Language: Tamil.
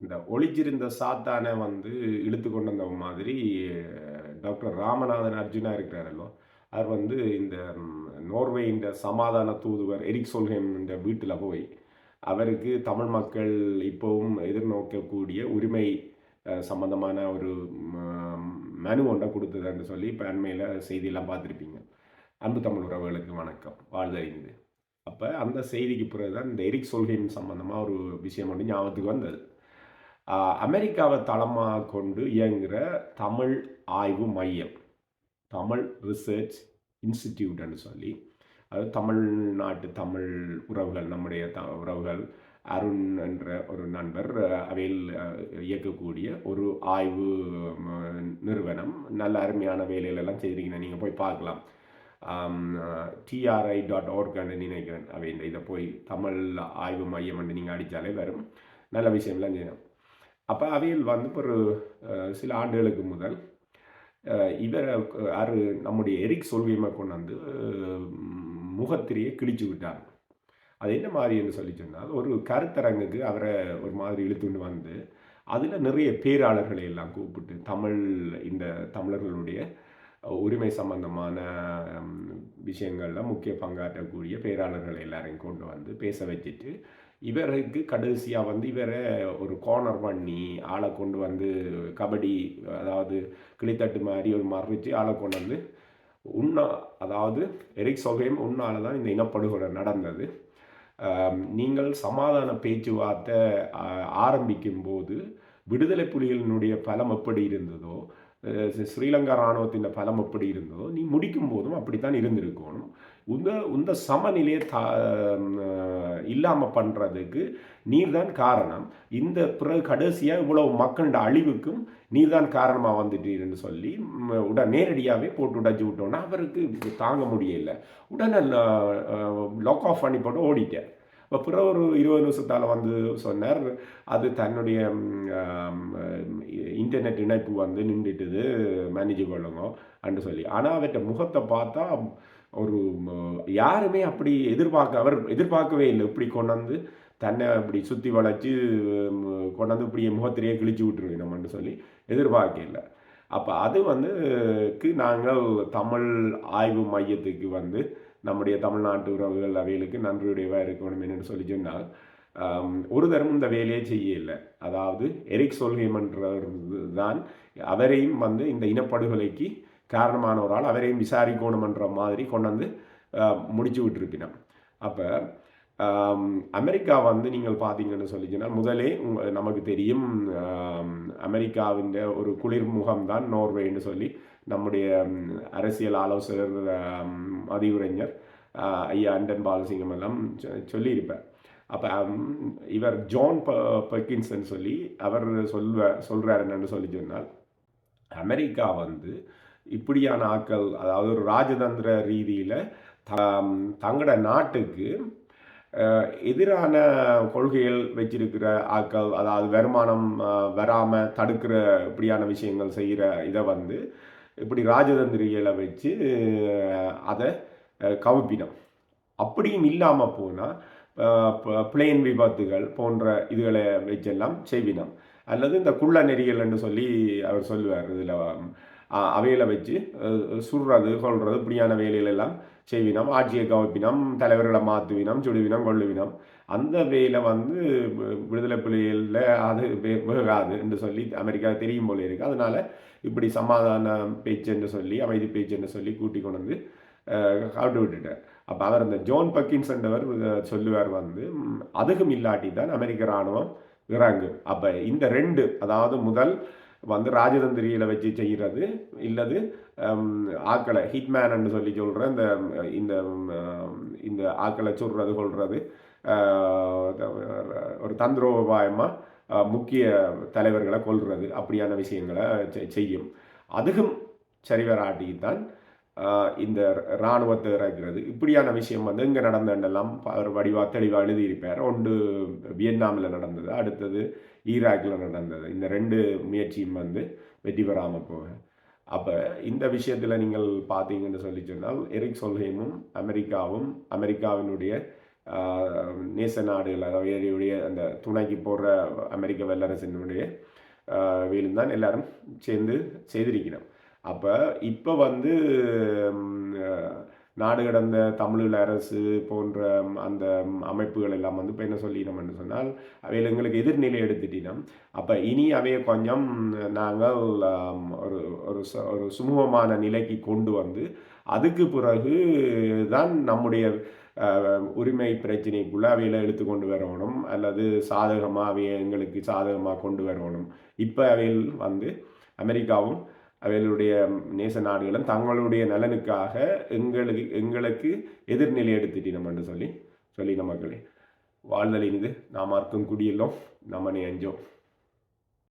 இந்த ஒளிச்சிருந்த சாத்தானை வந்து இழுத்து கொண்டு வந்த மாதிரி டாக்டர் ராமநாதன் அர்ஜுனா இருக்கிறாரல்லோ அவர் வந்து இந்த நோர்வே இந்த சமாதான தூதுவர் எரிக் சொல்ஹேம் வீட்டில் போய் அவருக்கு தமிழ் மக்கள் இப்போவும் எதிர்நோக்கக்கூடிய உரிமை சம்பந்தமான ஒரு மனு ஒன்றை கொடுத்ததுன்னு சொல்லி இப்போ அண்மையில் செய்தியெல்லாம் பார்த்துருப்பீங்க. அன்பு தமிழ் உறவுகளுக்கு வணக்கம். வாழ்தறிந்தது அப்போ அந்த செய்திக்கு பிறகு தான் இந்த எரிக் சொல்ஹேம் சம்பந்தமாக ஒரு விஷயம் ஒன்று ஞாபகத்துக்கு வந்தது. அமெரிக்காவை தளமாக கொண்டு இயங்குகிற தமிழ் ஆய்வு மையம் தமிழ் ரிசர்ச் இன்ஸ்டிடியூட்னு சொல்லி அது தமிழ்நாட்டு தமிழ் உறவுகள் நம்முடைய த உறவுகள் அருண் என்ற ஒரு நண்பர் அவையில் இயக்கக்கூடிய ஒரு ஆய்வு நிறுவனம். நல்ல அருமையான வேலையிலெல்லாம் செய்திருக்கீங்க நீங்கள் போய் பார்க்கலாம். டிஆர்ஐ டாட் ஓர்க்னு நினைக்கிறேன். அவை இதை போய் தமிழ் ஆய்வு மையம் நீங்கள் அடித்தாலே வரும். நல்ல விஷயம்லாம் செய்யணும் அப்போ அவையில் வந்து ஒரு சில ஆண்டுகளுக்கு முதல் இவரை அரு நம்முடைய எரிக் சொல்வியமாக கொண்டு வந்து முகத்திரையை கிழிச்சு விட்டார் அது என்ன மாதிரி என்று சொல்லி சொன்னால் ஒரு கருத்தரங்குக்கு அவரை ஒரு மாதிரி இழுத்துட்டு வந்து அதில் நிறைய பேராளர்களை எல்லாம் கூப்பிட்டு தமிழ் இந்த தமிழர்களுடைய உரிமை சம்பந்தமான விஷயங்களில் முக்கிய பங்காற்றக்கூடிய பேராளர்களை எல்லாரையும் கொண்டு வந்து பேச வச்சுட்டு இவருக்கு கடைசியாக வந்து இவரை ஒரு கார்னர் பண்ணி ஆளை கொண்டு வந்து கபடி அதாவது கிளித்தட்டு மாதிரி ஒரு மறைச்சு ஆளை கொண்டு வந்து உண்ணா அதாவது எரிக் சொகையும் உன்னால தான் இந்த இனப்படுகொலை நடந்தது. நீங்கள் சமாதான பேச்சுவார்த்தை ஆரம்பிக்கும் போது விடுதலை புலிகளினுடைய பலம் எப்படி இருந்ததோ ஸ்ரீலங்கா இராணுவத்தின் பலம் எப்படி இருந்ததோ நீ முடிக்கும் போதும் அப்படித்தான் இருந்திருக்கணும். உந்த இந்த சமநிலையை த இல்லாமல் பண்ணுறதுக்கு நீர் தான் காரணம். இந்த பிறகு கடைசியாக இவ்வளவு மக்களோட அழிவுக்கும் நீர் தான் காரணமாக வந்துட்டீர்னு சொல்லி உட நேரடியாகவே போட்டு உடச்சி விட்டோன்னா அவருக்கு தாங்க முடியல. உடனே லாக் ஆஃப் பண்ணி போட்டு ஓடிட்டேன். அப்புறம் ஒரு இருபது நிமிஷத்தால் வந்து சொன்னார். அது தன்னுடைய இன்டர்நெட் இணைப்பு வந்து நின்றுட்டுது மேனேஜ் கொள்ளுங்க அன்று சொல்லி. ஆனால் அவர்கிட்ட முகத்தை பார்த்தா ஒரு யாருமே அப்படி எதிர்பார்க்க அவர் எதிர்பார்க்கவே இல்லை இப்படி கொண்டாந்து தன்னை இப்படி சுற்றி வளைச்சி கொண்டாந்து இப்படியே முகத்திலேயே கிழிச்சு விட்டுருவோம் நம்மன்னு சொல்லி எதிர்பார்க்க இல்லை. அப்போ அது வந்து நாங்கள் தமிழ் ஆய்வு மையத்துக்கு வந்து நம்முடைய தமிழ்நாட்டு உறவுகள் அவைகளுக்கு நன்றியுடையவாக இருக்கணும் என்னென்னு சொல்லி சொன்னால் ஒரு தரம் இந்த வேலையை செய்ய இல்லை. அதாவது எரிக் சொல்ஹேமன்றவர் தான் அவரையும் வந்து இந்த இனப்படுகொலைக்கு காரணமானவரால் அவரையும் விசாரிக்கணுமன்ற மாதிரி கொண்டு வந்து முடிச்சு விட்டுருப்பினான் அப்போ அமெரிக்கா வந்து நீங்கள் பார்த்தீங்கன்னு சொல்லிச்சுன்னா முதலே நமக்கு தெரியும் அமெரிக்காவின் ஒரு குளிர் முகம்தான் நோர்வேன்னு சொல்லி நம்முடைய அரசியல் ஆலோசகர் அதிவுரைஞர் ஐயா அண்டன் பாலசிங்கம் எல்லாம் சொல்லியிருப்பார். அப்போ இவர் ஜான் ப பக்கின்சன் சொல்லி அவர் சொல்வ சொல்கிறார் என்னென்னு சொல்லி சொன்னால் அமெரிக்கா வந்து இப்படியான ஆக்கள் அதாவது ஒரு ராஜதந்திர ரீதியில் த தங்களோட நாட்டுக்கு எதிரான கொள்கைகள் வச்சிருக்கிற ஆட்கள் அதாவது வருமானம் வராமல் தடுக்கிற இப்படியான விஷயங்கள் செய்கிற இதை வந்து இப்படி ராஜதந்திரிகளை வச்சு அதை கவுப்பினோம். அப்படியும் இல்லாமல் போனால் பிளேன் விபத்துகள் போன்ற இதுகளை வச்செல்லாம் செய்வினோம். அல்லது இந்த குள்ள நெறிகள் என்று சொல்லி அவர் சொல்லுவார் இதில் அவையில் வச்சு சுடுறது கொள்வது இப்படியான வேலைகளெல்லாம் செய்வினம் ஆட்சியை கவப்பினம் தலைவர்களை மாற்றுவினம் சுடுவினம் கொள்ளுவினம் அந்த வேலை வந்து விடுதலை புலிகளில் அது வேகாது என்று சொல்லி அமெரிக்கா தெரியும் போல இருக்குது அதனால் இப்படி சமாதான பேச்சு என்று சொல்லி அமைதி பேச்சு என்று சொல்லி கூட்டி கொண்டு வந்து கவிட்டு விட்டுட்டார். அப்போ அவர் அந்த ஜோன் பக்கின்ஸ் என்றவர் சொல்லுவார் வந்து அதுக்கும் இல்லாட்டி தான் அமெரிக்க இராணுவம் இறங்கு அப்போ இந்த ரெண்டு அதாவது முதல் வந்து ராஜதந்திரியில் வச்சு செய்கிறது இல்லது ஆக்களை ஹிட்மேன்னு சொல்லி சொல்கிற இந்த இந்த இந்த ஆக்களை சொல்கிறது கொள்வது ஒரு தந்திரோபாயமாக முக்கிய தலைவர்களை கொள்வது அப்படியான விஷயங்களை செய்யும். அதுக்கும் சரிவராட்டித்தான் இந்த இராணுவத்தை இறக்கிறது. இப்படியான விஷயம் வந்து இங்கே நடந்ததெல்லாம் அவர் வடிவாக தெளிவாக எழுதியிருப்பார். ஒன்று வியட்நாமில் நடந்தது அடுத்தது ஈராக்கில் நடந்தது. இந்த ரெண்டு முயற்சியும் வந்து வெற்றி பெறாமல் போக. அப்போ இந்த விஷயத்தில் நீங்கள் பார்த்தீங்கன்னு சொல்லி சொன்னால் எரிக் சொல்ஹேமும் அமெரிக்காவும் அமெரிக்காவினுடைய நேச நாடுகள் அதாவது அந்த துணைக்கு போடுற அமெரிக்க வல்லரசினுடைய வேலும் தான் எல்லாரும் சேர்ந்து செய்திருக்கிறோம். அப்போ இப்போ வந்து நாடு கடந்த தமிழ் அரசு போன்ற அந்த அமைப்புகள் எல்லாம் வந்து இப்போ என்ன சொல்லினோம்னு சொன்னால் அவையில் எங்களுக்கு எதிர்நிலை எடுத்துட்டினோம். அப்போ இனி அவைய கொஞ்சம் நாங்கள் ஒரு ஒரு ச- ஒரு சுமூகமான நிலைக்கு கொண்டு வந்து அதுக்கு பிறகு தான் நம்முடைய உரிமை பிரச்சனைக்குள்ளே அவையில் எடுத்து கொண்டு வரணும். அல்லது சாதகமாக அவைய எங்களுக்கு சாதகமாக கொண்டு வரணும். இப்போ அவையில் வந்து அமெரிக்காவும் அவைகளுடைய நேச நாடுகளும் தங்களுடைய நலனுக்காக எங்களுக்கு எங்களுக்கு எதிர்நிலை எடுத்துட்டினோம் என்று சொல்லி சொல்லி நமக்களே வாழ்தலின் இது. நாம் அர்க்கும் குடியெல்லாம் நம்ம அஞ்சோம்